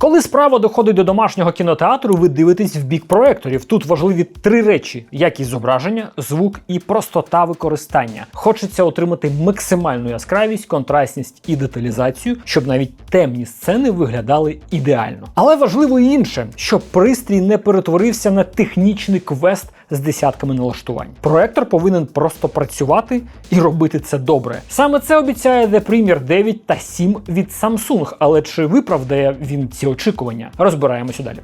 Коли справа доходить до домашнього кінотеатру, ви дивитесь в бік проекторів. Тут важливі три речі: якість зображення, звук і простота використання. Хочеться отримати максимальну яскравість, контрастність і деталізацію, щоб навіть темні сцени виглядали ідеально. Але важливо і інше, щоб пристрій не перетворився на технічний квест з десятками налаштувань. Проектор повинен просто працювати і робити це добре. Саме це обіцяє The Premier 9 та 7 від Samsung, але чи виправдає він ці очікування? Розбираємося далі.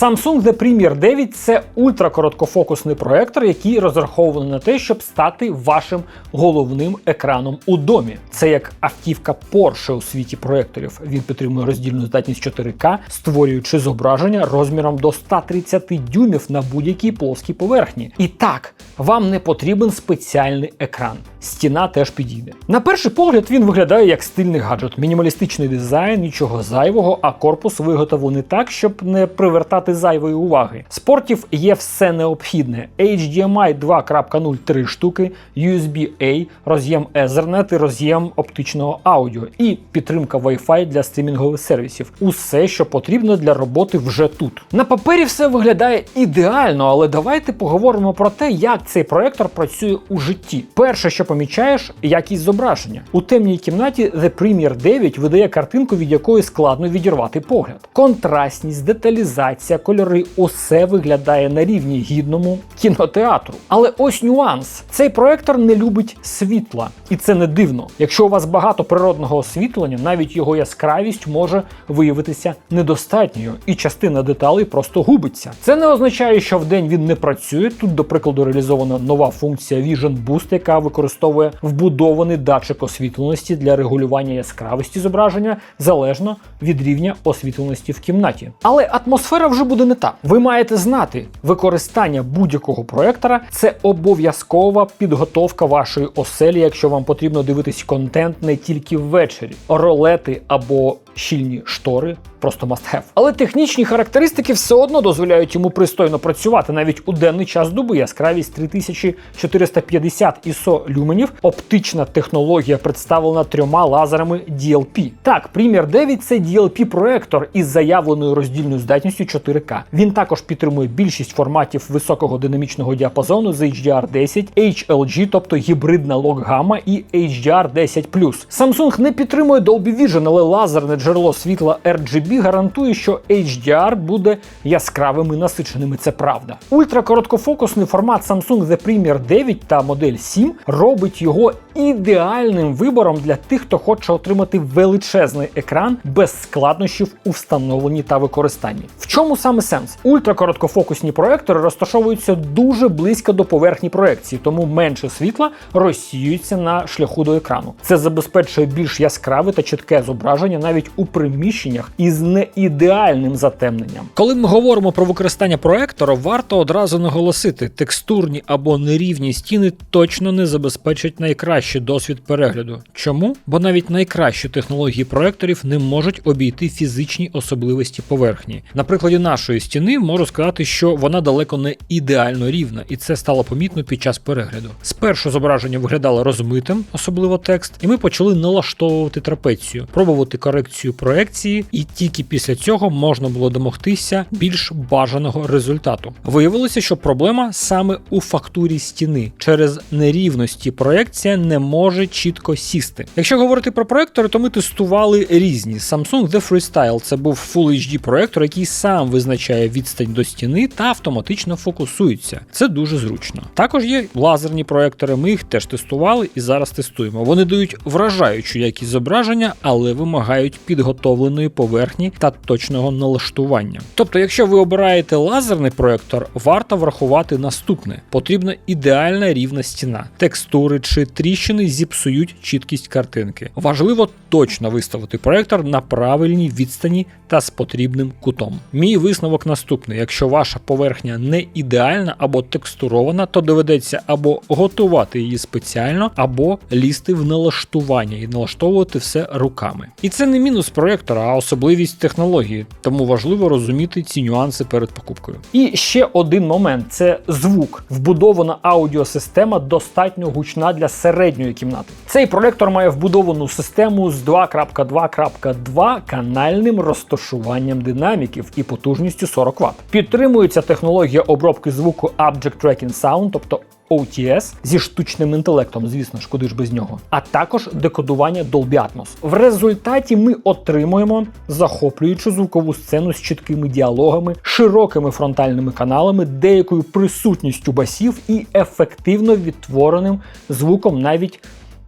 Samsung The Premier 9 це ультракороткофокусний проектор, який розрахований на те, щоб стати вашим головним екраном у домі. Це як автівка Porsche у світі проекторів. Він підтримує роздільну здатність 4К, створюючи зображення розміром до 130 дюймів на будь-якій плоскій поверхні. І так, вам не потрібен спеціальний екран. Стіна теж підійде. На перший погляд він виглядає як стильний гаджет, мінімалістичний дизайн, нічого зайвого, а корпус виготовлений так, щоб не привертати зайвої уваги. З портів є все необхідне: HDMI 2.0 3 штуки, USB-A, роз'єм Ethernet і роз'єм оптичного аудіо, і підтримка Wi-Fi для стрімінгових сервісів. Усе, що потрібно для роботи вже тут. На папері все виглядає ідеально, але давайте поговоримо про те, як цей проектор працює у житті. Перше, що помічаєш, якість зображення. У темній кімнаті The Premier 9 видає картинку, від якої складно відірвати погляд. Контрастність, деталізація, кольори усе виглядає на рівні гідному кінотеатру. Але ось нюанс: цей проектор не любить світла, і це не дивно. Якщо у вас багато природного освітлення, навіть його яскравість може виявитися недостатньою, і частина деталей просто губиться. Це не означає, що вдень він не працює. Тут, до прикладу, реалізована нова функція Vision Boost, яка використовує вбудований датчик освітленості для регулювання яскравості зображення залежно від рівня освітленості в кімнаті. Але атмосфера вже буде не так. Ви маєте знати, використання будь-якого проектора це обов'язкова підготовка вашої оселі, якщо вам потрібно дивитись контент не тільки ввечері, ролети або щільні штори. Просто must have. Але технічні характеристики все одно дозволяють йому пристойно працювати навіть у денний час доби. Яскравість 3450 ISO люменів. Оптична технологія представлена трьома лазерами DLP. Так, Premier 9 це DLP-проектор із заявленою роздільною здатністю 4К. Він також підтримує більшість форматів високого динамічного діапазону з HDR10, HLG, тобто гібридна лог-гама і HDR10+. Samsung не підтримує Dolby Vision, але лазерне джерело світла RGB гарантує, що HDR буде яскравим і насиченим. і Це правда. Ультракороткофокусний формат Samsung The Premier 9 та модель 7 робить його ідеальним вибором для тих, хто хоче отримати величезний екран без складнощів у встановленні та використанні. В чому саме сенс? Ультракороткофокусні проектори розташовуються дуже близько до поверхні проекції, тому менше світла розсіюється на шляху до екрану. Це забезпечує більш яскраве та чітке зображення навіть у приміщеннях із неідеальним затемненням. Коли ми говоримо про використання проектора, варто одразу наголосити, текстурні або нерівні стіни точно не забезпечать найкращий досвід перегляду. Чому? Бо навіть найкращі технології проекторів не можуть обійти фізичні особливості поверхні. На прикладі нашої стіни можу сказати, що вона далеко не ідеально рівна, і це стало помітно під час перегляду. Спершу зображення виглядало розмитим, особливо текст, і ми почали налаштовувати трапецію, пробувати корекцію проекції, і тільки після цього можна було домогтися більш бажаного результату. Виявилося, що проблема саме у фактурі стіни. Через нерівності проекція не може чітко сісти. Якщо говорити про проектори, то ми тестували різні. Samsung The Freestyle це був Full HD проектор, який сам визначає відстань до стіни та автоматично фокусується. Це дуже зручно. Також є лазерні проектори. Ми їх теж тестували і зараз тестуємо. Вони дають вражаючу якість зображення, але вимагають підготовленої поверхні та точного налаштування. Тобто, якщо ви обираєте лазерний проектор, варто врахувати наступне: потрібна ідеальна рівна стіна, текстури чи тріщини зіпсують чіткість картинки. Важливо точно виставити проектор на правильній відстані та з потрібним кутом. Мій висновок наступний: якщо ваша поверхня не ідеальна або текстурована, то доведеться або готувати її спеціально, або лізти в налаштування і налаштовувати все руками. І це не мінус проектора, а особливість технології, тому важливо розуміти ці нюанси перед покупкою. І ще один момент це звук. Вбудована аудіосистема достатньо гучна для середньої кімнати. Цей проектор має вбудовану систему з 2.2.2 канальним розташуванням динаміків і потужністю 40 Вт. Підтримується технологія обробки звуку Object Tracking Sound, тобто OTS зі штучним інтелектом, звісно ж, куди ж без нього, а також декодування Dolby Atmos. В результаті ми отримуємо захоплюючу звукову сцену з чіткими діалогами, широкими фронтальними каналами, деякою присутністю басів і ефективно відтвореним звуком навіть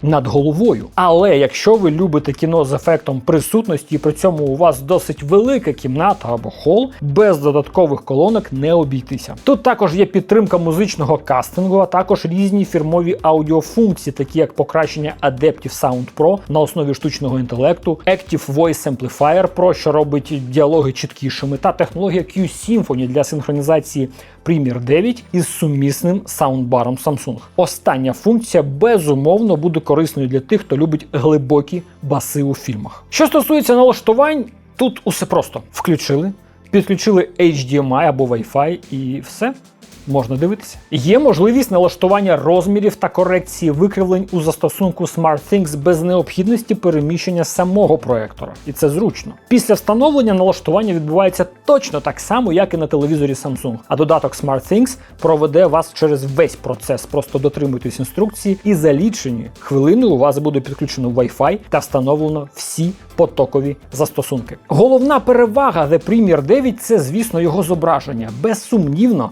над головою. Але якщо ви любите кіно з ефектом присутності, і при цьому у вас досить велика кімната або хол, без додаткових колонок не обійтися. Тут також є підтримка музичного кастингу, а також різні фірмові аудіофункції, такі як покращення Adaptive Sound Pro на основі штучного інтелекту, Active Voice Amplifier Pro, що робить діалоги чіткішими, та технологія Q-Symphony для синхронізації Premiere 9 із сумісним саундбаром Samsung. Остання функція безумовно буде корисною для тих, хто любить глибокі баси у фільмах. Що стосується налаштувань, тут усе просто включили, підключили HDMI або Wi-Fi і все. Можна дивитися. Є можливість налаштування розмірів та корекції викривлень у застосунку SmartThings без необхідності переміщення самого проектора, і це зручно. Після встановлення налаштування відбувається точно так само, як і на телевізорі Samsung. А додаток SmartThings проведе вас через весь процес. Просто дотримуйтесь інструкції, і за лічені хвилини у вас буде підключено Wi-Fi та встановлено всі потокові застосунки. Головна перевага The Premier 9 це, звісно, його зображення. Безсумнівно,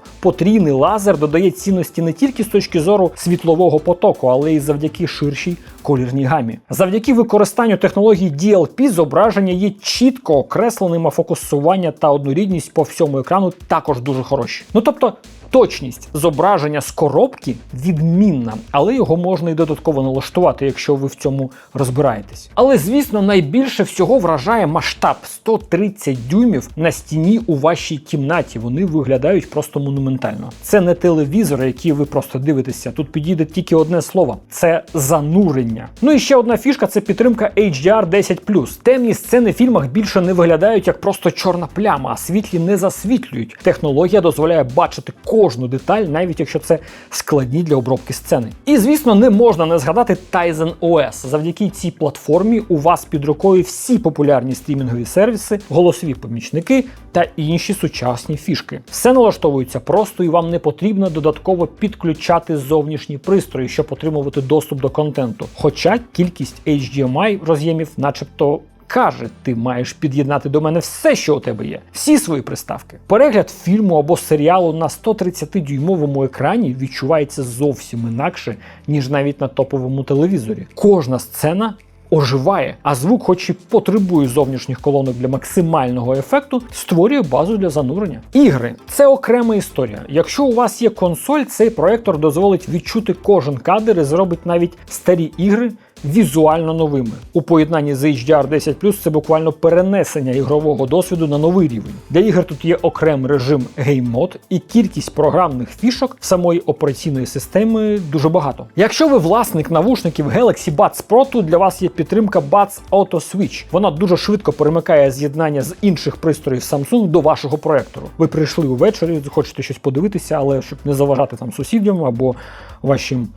потрійний лазер додає цінності не тільки з точки зору світлового потоку, але й завдяки ширшій колірній гамі. Завдяки використанню технології DLP зображення є чітко окресленим, а фокусування та однорідність по всьому екрану також дуже хороші. Ну тобто. Точність зображення з коробки відмінна, але його можна і додатково налаштувати, якщо ви в цьому розбираєтесь. Але звісно, найбільше всього вражає масштаб 130 дюймів на стіні у вашій кімнаті. Вони виглядають просто монументально. Це не телевізор, який ви просто дивитеся. Тут підійде тільки одне слово: це занурення. Ну і ще одна фішка це підтримка HDR 10 Темні сцени в фільмах більше не виглядають як просто чорна пляма, а світлі не засвітлюють. Технологія дозволяє бачити кожну деталь, навіть якщо це складні для обробки сцени. І звісно, не можна не згадати Tizen OS. Завдяки цій платформі у вас під рукою всі популярні стрімінгові сервіси, голосові помічники та інші сучасні фішки. Все налаштовується просто і вам не потрібно додатково підключати зовнішні пристрої, щоб отримувати доступ до контенту. Хоча кількість HDMI роз'ємів, начебто. Каже, ти маєш під'єднати до мене все, що у тебе є, всі свої приставки. Перегляд фільму або серіалу на 130-дюймовому екрані відчувається зовсім інакше, ніж навіть на топовому телевізорі. Кожна сцена оживає, а звук, хоч і потребує зовнішніх колонок для максимального ефекту, створює базу для занурення. Ігри це окрема історія. Якщо у вас є консоль, цей проектор дозволить відчути кожен кадр і зробить навіть старі ігри. Візуально новими у поєднанні з HDR 10 це буквально перенесення ігрового досвіду на новий рівень. Для ігор тут є окремий режим Game Mode і кількість програмних фішок самої операційної системи дуже багато. Якщо ви власник навушників Galaxy Buds Pro, то для вас є підтримка Buds Auto Switch. Вона дуже швидко перемикає з'єднання з інших пристроїв Samsung до вашого проектору. Ви прийшли увечері, хочете щось подивитися, але щоб не заважати там сусідям або вашим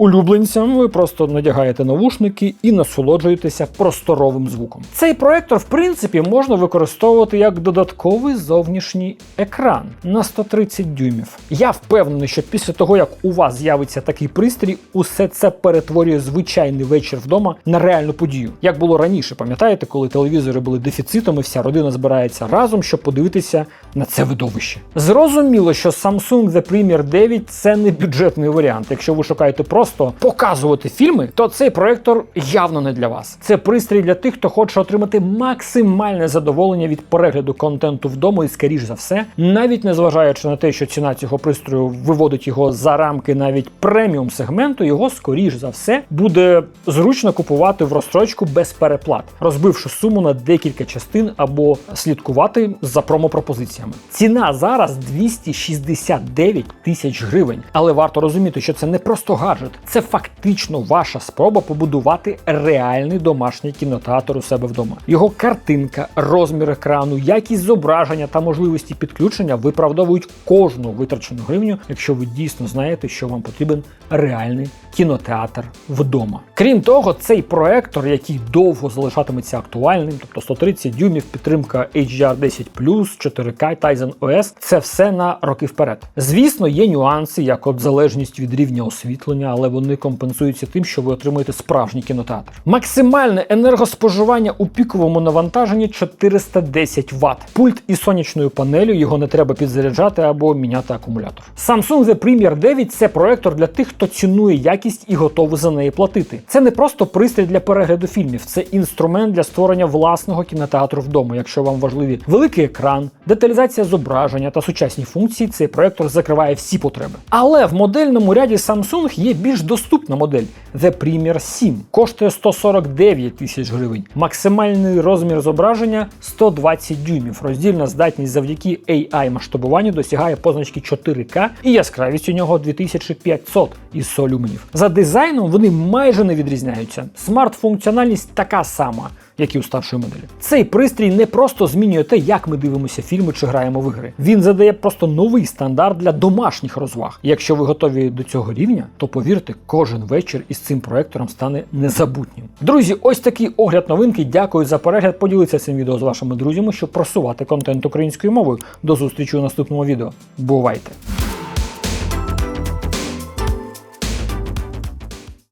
улюбленцям, ви просто надягаєте навушники і насолоджуєтеся просторовим звуком. Цей проектор, в принципі, можна використовувати як додатковий зовнішній екран на 130 дюймів. Я впевнений, що після того, як у вас з'явиться такий пристрій, усе це перетворює звичайний вечір вдома на реальну подію. Як було раніше, пам'ятаєте, коли телевізори були дефіцитом, і вся родина збирається разом, щоб подивитися на це видовище. Зрозуміло, що Samsung The Premier 9 це не бюджетний варіант. Якщо ви шукаєте просто показувати фільми, то цей проектор явно не для вас. Це пристрій для тих, хто хоче отримати максимальне задоволення від перегляду контенту вдома, і скоріш за все, навіть незважаючи на те, що ціна цього пристрою виводить його за рамки навіть преміум сегменту, його скоріш за все буде зручно купувати в розстрочку без переплат, розбивши суму на декілька частин або слідкувати за промопропозиціями. Ціна зараз 269 тисяч гривень, але варто розуміти, що це не просто гаджет. Це фактично ваша спроба побудувати реальний домашній кінотеатр у себе вдома. Його картинка, розмір екрану, якість зображення та можливості підключення виправдовують кожну витрачену гривню, якщо ви дійсно знаєте, що вам потрібен реальний кінотеатр вдома. Крім того, цей проектор, який довго залишатиметься актуальним, тобто 130 дюймів, підтримка HDR10+, 4K, Tizen OS, це все на роки вперед. Звісно, є нюанси, як от залежність від рівня освітлення, але вони компенсуються тим, що ви отримуєте справжній кінотеатр. Максимальне енергоспоживання у піковому навантаженні 410 Вт. Пульт із сонячною панелю, його не треба підзаряджати або міняти акумулятор. Samsung The Premier 9 це проектор для тих, хто цінує якість і готовий за неї платити. Це не просто пристрій для перегляду фільмів, це інструмент для створення власного кінотеатру вдома. Якщо вам важливі великий екран, деталізація зображення та сучасні функції, цей проектор закриває всі потреби. Але в модельному ряді Samsung є більш доступна модель The Premier 7. Коштує 149 тисяч гривень. Максимальний розмір зображення 120 дюймів. Роздільна здатність завдяки AI масштабуванню досягає позначки 4К і яскравість у нього 2500 із 100 люменів. За дизайном вони майже не відрізняються. Смарт-функціональність така сама. Як і у старшої моделі, цей пристрій не просто змінює те, як ми дивимося фільми чи граємо в ігри. Він задає просто новий стандарт для домашніх розваг. І якщо ви готові до цього рівня, то повірте, кожен вечір із цим проектором стане незабутнім. Друзі, ось такий огляд новинки. Дякую за перегляд. Поділіться цим відео з вашими друзями, щоб просувати контент українською мовою. До зустрічі у наступному відео. Бувайте!